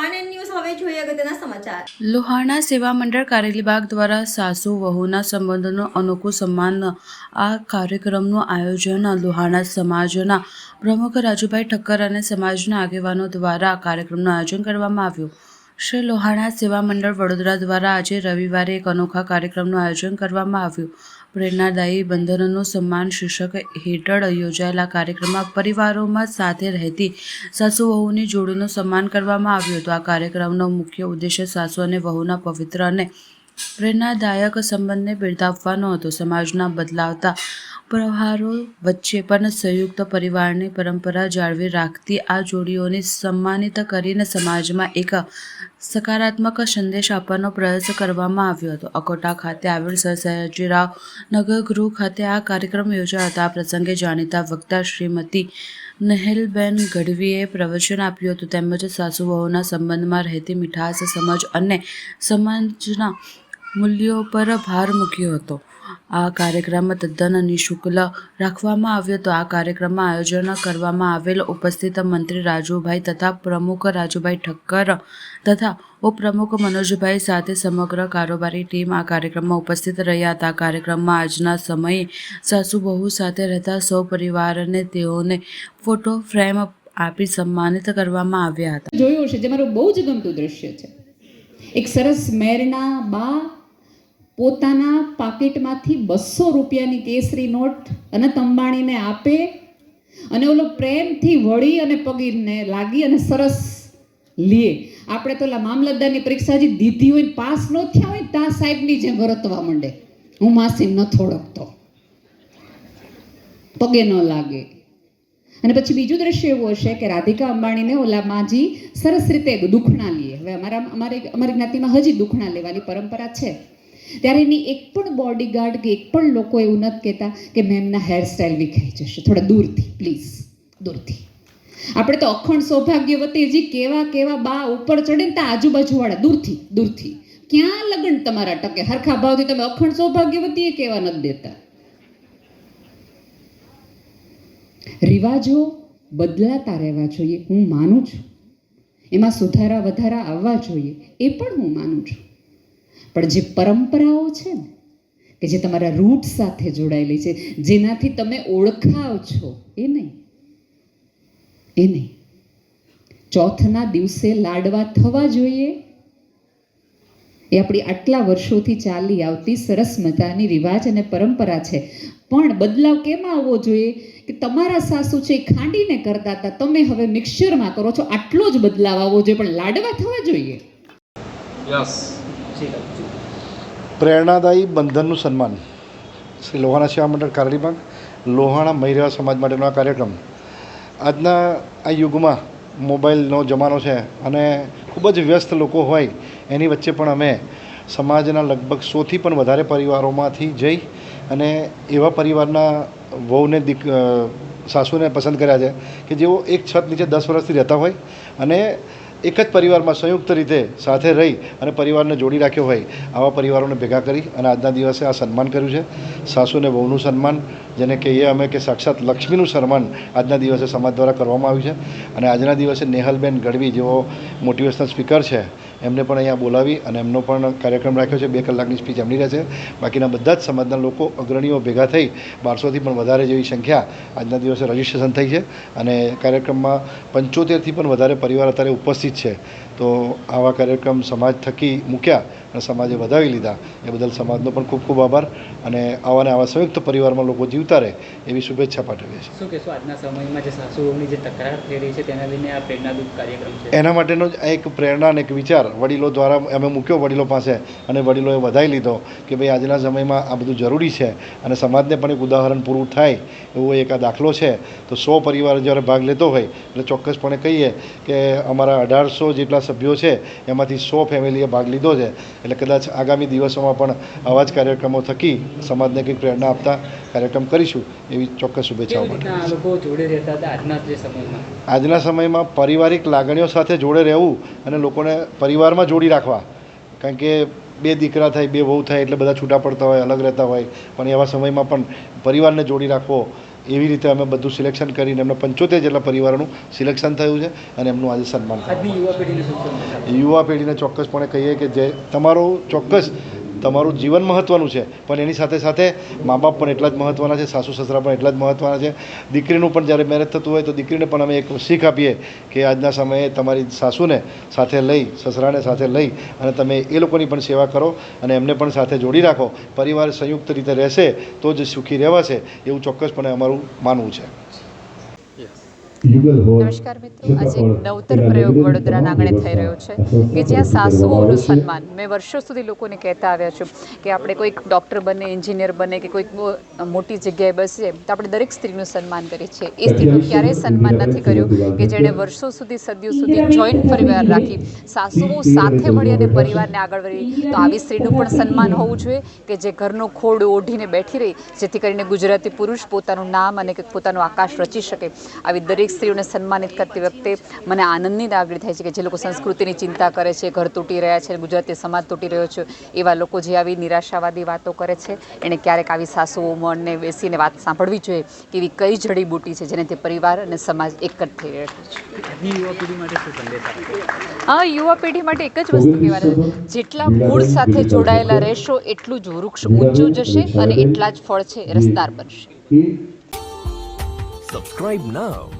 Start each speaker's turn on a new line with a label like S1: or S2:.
S1: આનંદ
S2: લોહાણા સેવા મંડળ કારેલીબાગ દ્વારા સાસુ, વહુના સંબંધનો અનોખું સન્માન આ કાર્યક્રમનું આયોજન લોહાણા સમાજના પ્રમુખ રાજુભાઈ ઠક્કર અને સમાજના આગેવાનો દ્વારા કાર્યક્રમનું આયોજન કરવામાં આવ્યું. શ્રી લોહાણા સેવા મંડળ વડોદરા દ્વારા આજે રવિવારે એક અનોખા કાર્યક્રમનું આયોજન કરવામાં આવ્યું. પ્રેરણાદાયી બંધનોનું સન્માન શીર્ષક હેઠળ યોજાયેલા કાર્યક્રમમાં પરિવારોમાં સાથે રહેતી સાસુ વહુની જોડીનું સન્માન કરવામાં આવ્યું હતું. આ કાર્યક્રમનો મુખ્ય ઉદ્દેશ્ય સાસુ અને વહુના પવિત્ર અને પ્રેરણાદાયક સંબંધને બિરદાવવાનો હતો. સમાજના બદલાવતા પ્રહારો વચ્ચે પણ સંયુક્ત પરિવારની પરંપરા જાળવી રાખતી આ જોડીઓને સન્માનિત કરીને સમાજમાં એક સકારાત્મક સંદેશ આપવાનો પ્રયાસ કરવામાં આવ્યો હતો. અકોટા ખાતે આવેલ સર સયાજીરાવ નગરગૃહ ખાતે આ કાર્યક્રમ યોજાયો હતો. આ પ્રસંગે જાણીતા વક્તા શ્રીમતી નહેલબેન ગઢવીએ પ્રવચન આપ્યું હતું. તેમજ સાસુ વહુના સંબંધમાં રહેતી મીઠાશ સમજ અને સમાજના મૂલ્યો પર ભાર મૂક્યો હતો. આ કાર્યક્રમ તદ્દન નિઃશુલ્ક રાખવામાં આવ્યો હતો. આ કાર્યક્રમમાં આયોજન કરવામાં આવેલ ઉપસ્થિત મંત્રી રાજુભાઈ તથા પ્રમુખ રાજુભાઈ ઠક્કર તથા ઉપપ્રમુખ મનોજભાઈ સાથે સમગ્ર કારોબારી ટીમ આ કાર્યક્રમમાં ઉપસ્થિત રહ્યા હતા. કાર્યક્રમમાં આજના સમયે સાસુ બહુ સાથે રહેતા સૌ પરિવારને તેઓને ફોટો ફ્રેમ આપી સન્માનિત કરવામાં આવ્યા હતા.
S3: જોયું હશે જે મારું બહુ જ ગમતું દ્રશ્ય છે. એક સરસ મેરના બા પોતાના પાકીટમાંથી બસો રૂપિયાની કેસરી નોટ અને અંબાણીને આપે અને ઓલો પ્રેમથી વળી અને પગીને લાગી અને સરસ લે. આપણે તો ઓલા મામલતદારની પરીક્ષા જે દીધી હોય પાસ ન થયા હોય ત્યાં સાહેબની જેમ વરતવા માંડે. હું માસી ન થોડકતો. પગે ન લાગે. અને પછી બીજું દ્રશ્ય એવું હશે કે રાધિકા અંબાણીને ઓલા માજી સરસ રીતે દુખણા લે. હવે અમારા અમારી અમારી જ્ઞાતિમાં હજી દુખણા લેવાની પરંપરા છે. ત્યારે એની એક પણ બોડીગાર્ડ કે એક પણ લોકો એવું નથી કહેતા કે મેમના હેરસ્ટાઈલ વિખાઈ જશે. થોડા દૂરથી પ્લીઝ દૂરથી. આપણે તો અખંડ સૌભાગ્યવતી હજી કેવા કેવા બા ઉપર ચડે ને ત્યાં આજુબાજુવાળા, દૂરથી દૂરથી. ક્યાં લગ્ન તમારા ટકે? હરખા ભાવથી તમે અખંડ સૌભાગ્યવતી એ કેવા નથી દેતા? રિવાજો બદલાતા રહેવા જોઈએ. હું માનું છું. એમાં સુધારા વધારા આવવા જોઈએ. એ પણ હું માનું છું. પણ જે પરંપરાઓ છે ને કે જે તમારા રૂટ સાથે જોડાયેલી છે જેનાથી તમે ઓળખાવ છો એ નહીં. એ નહીં. ચોથના દિવસે લાડવા થવા જોઈએ. એ આપણી આટલા વર્ષોથી ચાલી આવતી સરસ મજાની રિવાજ અને પરંપરા છે. પણ બદલાવ કેમ આવવો જોઈએ? કે તમારા સાસુ છે એ ખાંડીને કરતા હતા તમે હવે મિક્સચરમાં કરો છો આટલો જ બદલાવ આવવો જોઈએ પણ લાડવા થવા જોઈએ.
S4: યસ
S5: પ્રેરણાદાયી બંધનનું સન્માન. શ્રી લોહાણા સેવા મંડળ કારડીબાગ લોહાણા મહિરા સમાજ માટેનો આ કાર્યક્રમ. આજના આ યુગમાં મોબાઈલનો જમાનો છે અને ખૂબ જ વ્યસ્ત લોકો હોય એની વચ્ચે પણ અમે સમાજના લગભગ સોથી પણ વધારે પરિવારોમાંથી જઈ અને એવા પરિવારના વહુને, દીક સાસુને પસંદ કર્યા છે કે જેઓ એક છત નીચે દસ વર્ષથી રહેતા હોય અને એક જ પરિવારમાં સંયુક્ત રીતે સાથે રહી અને પરિવારને જોડી રાખ્યો હોય, આવા પરિવારોને ભેગા કરી અને આજના દિવસે આ સન્માન કર્યું છે. સાસુ અને વહુનું સન્માન, જેને કહીએ અમે કે સાક્ષાત લક્ષ્મીનું સન્માન આજના દિવસે સમાજ દ્વારા કરવામાં આવ્યું છે. અને આજના દિવસે નેહલબેન ગઢવી જેઓ મોટિવેશનલ સ્પીકર છે. એમને પણ અહીંયા બોલાવી અને એમનો પણ કાર્યક્રમ રાખ્યો છે. બે કલાકની સ્પીચ એમની રહેશે. બાકીના બધા જ સમાજના લોકો અગ્રણીઓ ભેગા થઈ બારસોથી પણ વધારે જેવી સંખ્યા આજના દિવસે રજીસ્ટ્રેશન થઈ છે અને કાર્યક્રમમાં પંચોતેરથી પણ વધારે પરિવાર અત્યારે ઉપસ્થિત છે. તો આવા કાર્યક્રમ સમાજ થકી મૂક્યા અને સમાજે વધાવી લીધા. એ બદલ સમાજનો પણ ખૂબ ખૂબ આભાર અને આવા ને આવા સંયુક્ત પરિવારમાં લોકો જીવતા રહે એવી શુભેચ્છા પાઠવીએ છીએ.
S6: શું કહેશો આજના સમયમાં જે સાસુઓની જે તકરાર થઈ રહી છે તેના લઈને આ પ્રેરણાદૂત કાર્યક્રમ છે?
S5: એના માટેનો જ આ એક પ્રેરણા અને એક વિચાર વડીલો દ્વારા અમે મૂક્યો વડીલો પાસે અને વડીલોએ વધાવી લીધો કે ભાઈ આજના સમયમાં આ બધું જરૂરી છે અને સમાજને પણ એક ઉદાહરણ પૂરું થાય એવો એક આ દાખલો છે. તો સો પરિવાર જ્યારે ભાગ લેતો હોય એટલે ચોક્કસપણે કહીએ કે અમારા અઢારસો જેટલા સભ્યો છે એમાંથી સો ફેમિલીએ ભાગ લીધો છે. એટલે કદાચ આગામી દિવસોમાં પણ આવા જ કાર્યક્રમો થકી સમાજને કંઈક પ્રેરણા આપતા કાર્યક્રમ કરીશું એવી ચોક્કસ શુભેચ્છાઓ માટે.
S6: આજના સમયમાં
S5: પારિવારિક લાગણીઓ સાથે જોડે રહેવું અને લોકોને પરિવારમાં જોડી રાખવા. કારણ કે બે દીકરા થાય બે વહુ થાય એટલે બધા છૂટા પડતા હોય અલગ રહેતા હોય. પણ એવા સમયમાં પણ પરિવારને જોડી રાખવો એવી રીતે અમે બધું સિલેક્શન કરીને એમના પંચોતેર જેટલા પરિવારોનું સિલેક્શન થયું છે અને એમનું આજે સન્માન?
S6: યુવા પેઢીને
S5: ચોક્કસપણે કહીએ કે જે તમારો ચોક્કસ તમારું જીવન મહત્ત્વનું છે. પણ એની સાથે સાથે મા બાપ પણ એટલા જ મહત્ત્વના છે, સાસુ સસરા પણ એટલા જ મહત્ત્વના છે. દીકરીનું પણ જ્યારે મેરેજ થતું હોય તો દીકરીને પણ અમે એક શીખ આપીએ કે આજના સમયે તમારી સાસુને સાથે લઈ, સસરાને સાથે લઈ અને તમે એ લોકોની પણ સેવા કરો અને એમને પણ સાથે જોડી રાખો. પરિવાર સંયુક્ત રીતે રહેશે તો જ સુખી રહેવાશે એવું ચોક્કસપણે અમારું માનવું છે.
S3: નમસ્કાર મિત્રો. આજે એક નવતર પ્રયોગ વડોદરાના આંગણે થઈ રહ્યો છે કે જ્યાં સાસુઓનું સન્માન મેં વર્ષો સુધી લોકોને કહેતા આવ્યા છું કે આપણે કોઈક ડૉક્ટર બને એન્જિનિયર બને કે કોઈક મોટી જગ્યાએ બસીએ તો આપણે દરેક સ્ત્રીનું સન્માન કરીએ છીએ. એ સ્ત્રીનું ક્યારેય સન્માન નથી કર્યું કે જેણે વર્ષો સુધી સદીઓ સુધી જોઈન્ટ પરિવાર રાખી સાસુઓ સાથે મળી અને પરિવારને આગળ વધી. તો આવી સ્ત્રીનું પણ સન્માન હોવું જોઈએ કે જે ઘરનો ખોડ ઓઢીને બેઠી રહી જેથી કરીને ગુજરાતી પુરુષ પોતાનું નામ અને પોતાનું આકાશ રચી શકે. આવી દરેક સ્ત્રીઓને સન્માનિત કરતી વખતે મને આનંદની લાગણી થાય છે કે જે લોકો સંસ્કૃતિની ચિંતા કરે છે ઘર તૂટી રહ્યા છે ગુજરાતી સમાજ તૂટી રહ્યો છે એવા લોકો જે આવી નિરાશાવાદી વાતો કરે છે એણે ક્યારેક આવી સાસુઓ મનને બેસીને વાત સાંભળવી જોઈએ કે એવી કઈ જડીબૂટી છે જેનાથી પરિવાર અને સમાજ એક જ થઈ રહ્યો છે.
S6: હા યુવા પેઢી માટે શું સંદેશ આપશો?
S3: આ યુવા પેઢી માટે એક જ વસ્તુ કહેવાય જેટલા મૂળ સાથે જોડાયેલા રહેશો એટલું જ વૃક્ષ ઊંચું જશે અને એટલા જ ફળ છે રસદાર બનશે.
S7: Subscribe now